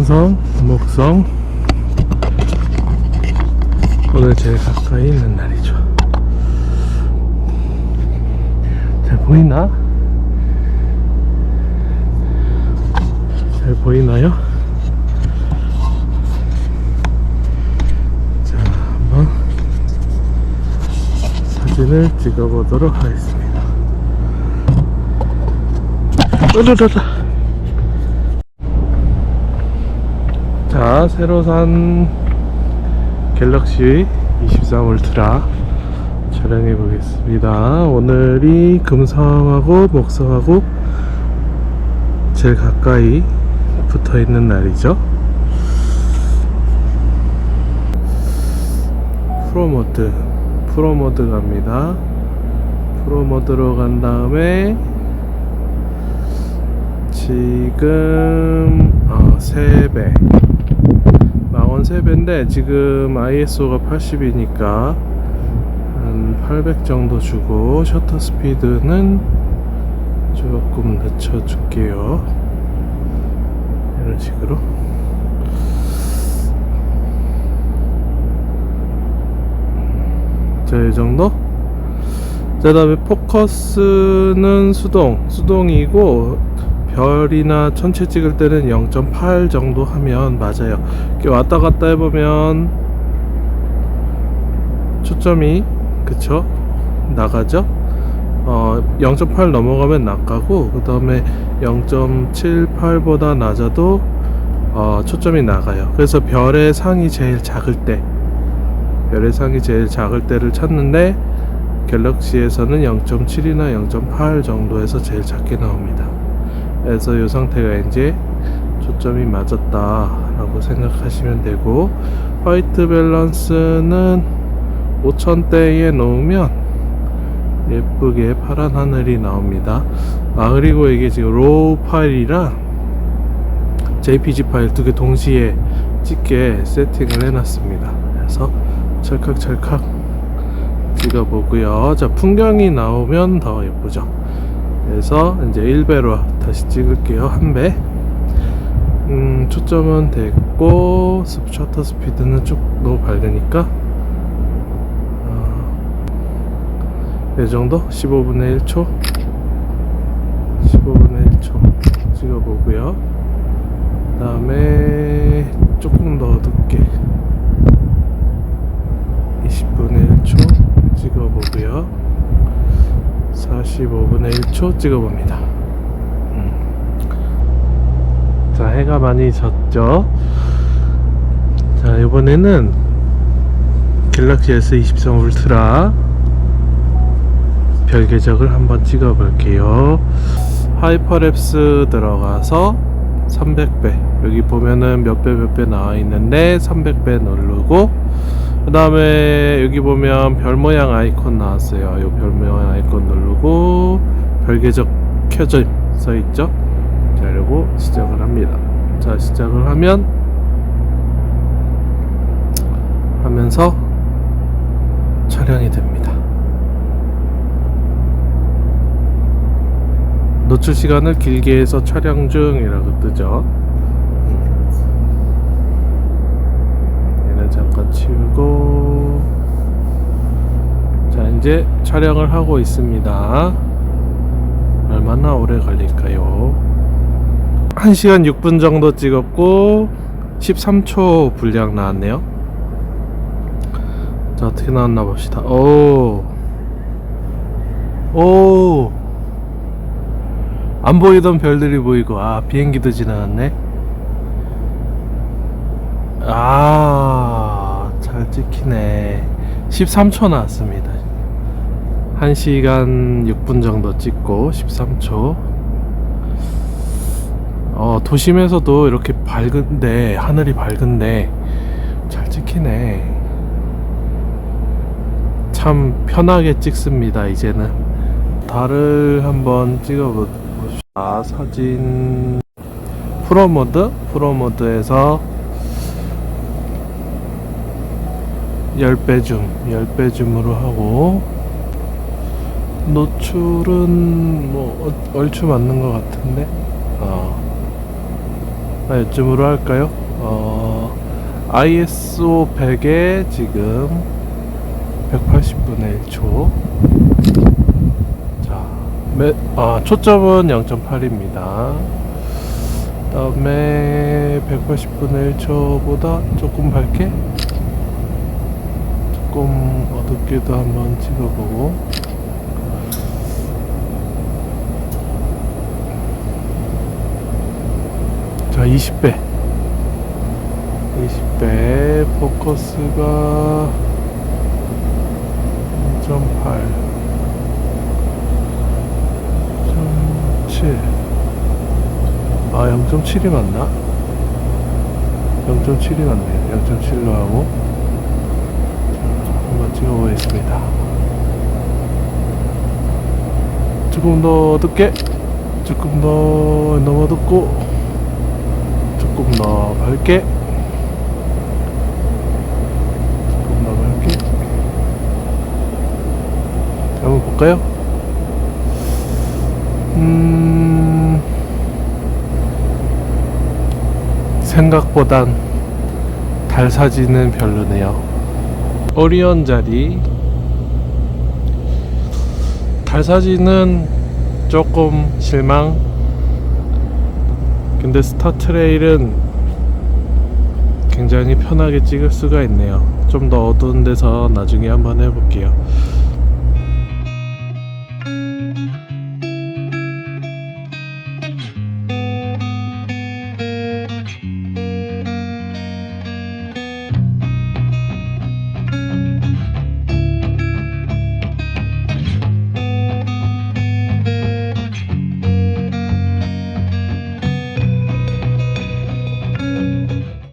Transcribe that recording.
금성, 목성 오늘 제일 가까이 있는 날이죠 잘 보이나? 잘 보이나요? 자 한번 사진을 찍어보도록 하겠습니다 으르르르 자, 새로 산 갤럭시 23 울트라 촬영해 보겠습니다. 오늘이 금성하고 목성하고 제일 가까이 붙어 있는 날이죠. 프로모드, 프로모드 갑니다. 프로모드로 간 다음에 지금 어, 3배 망원 3배인데 지금 ISO가 80이니까 한 800 정도 주고 셔터 스피드는 조금 늦춰줄게요. 이런 식으로. 자이 정도? 자 다음에 포커스는 수동. 수동이고 별이나 천체 찍을 때는 0.8 정도 하면 맞아요. 이렇게 왔다 갔다 해보면 초점이 그쵸? 나가죠? 어, 0.8 넘어가면 낚가고 그 다음에 0.78보다 낮아도 어, 초점이 나가요. 그래서 별의 상이 제일 작을 때 별의 상이 제일 작을 때를 찾는데 갤럭시에서는 0.7이나 0.8 정도에서 제일 작게 나옵니다 그래서 이 상태가 이제 초점이 맞았다 라고 생각하시면 되고 화이트 밸런스는 5000대에 놓으면 예쁘게 파란 하늘이 나옵니다. 아 그리고 이게 지금 로우 파일이랑 JPG 파일 두 개 동시에 찍게 세팅을 해놨습니다. 그래서 찰칵찰칵 찍어보고요. 자 풍경이 나오면 더 예쁘죠 그래서 이제 1배로 다시 찍을게요 한 배. 음, 초점은 됐고 스- 셔터 스피드는 쭉 너무 밝으니까 어, 이 정도? 15분의 1초? 15분의 1초 찍어보고요. 그 다음에 조금 더 어둡게 20분의 1초 찍어보고요 45분의 1초 찍어봅니다. 음. 자 해가 많이 졌죠? 자 이번에는 갤럭시 S23 울트라 별 궤적을 한번 찍어 볼게요. 하이퍼랩스 들어가서 300배. 여기 보면은 몇 배 몇 배 나와 있는데 300배 누르고 그 다음에 여기 보면 별 모양 아이콘 나왔어요. 이별 모양 아이콘 누르고 별 궤적 켜져 써 있죠? 자 그리고 시작을 합니다. 자 시작을 하면 하면서 촬영이 됩니다. 노출 시간을 길게 해서 촬영 중이라고 뜨죠 얘는 잠깐 치우고. 자 이제 촬영을 하고 있습니다. 얼마나 오래 걸릴까요? 1시간 6분 정도 찍었고 13초 분량 나왔네요. 자 어떻게 나왔나 봅시다. 오. 오. 안 보이던 별들이 보이고 아 비행기도 지나갔네. 아, 잘 찍히네. 13초 나왔습니다. 1시간 6분 정도 찍고 13초. 어, 도심에서도 이렇게 밝은데, 하늘이 밝은데, 잘 찍히네. 참 편하게 찍습니다, 이제는. 달을 한번 찍어봅시다. 사진. 프로모드? 프로모드에서 10배 줌, 10배 줌으로 하고 노출은 뭐 어- 얼추 맞는 것 같은데 어. 아, 요쯤으로 할까요? 어, ISO 100에 지금 180분의 1초. 자, 매, 아, 초점은 0.8입니다. 다음에 180분의 1초보다 조금 밝게 조금 어둡게도 한번 찍어보고. 자 20배. 20배 포커스가 0.8 0.7아 0.7이 맞나? 0.7이 맞네요 0.7로 하고 찍어보겠습니다. 조금 더 어둡게 조금 더 너무 어둡고 조금 더 밝게 조금 더 밝게. 자, 한번 볼까요? 음 생각보단 달 사진은 별로네요 오리온 자리. 달 사진은 조금 실망. 근데 스타트레일은 굉장히 편하게 찍을 수가 있네요. 좀 더 어두운 데서 나중에 한번 해볼게요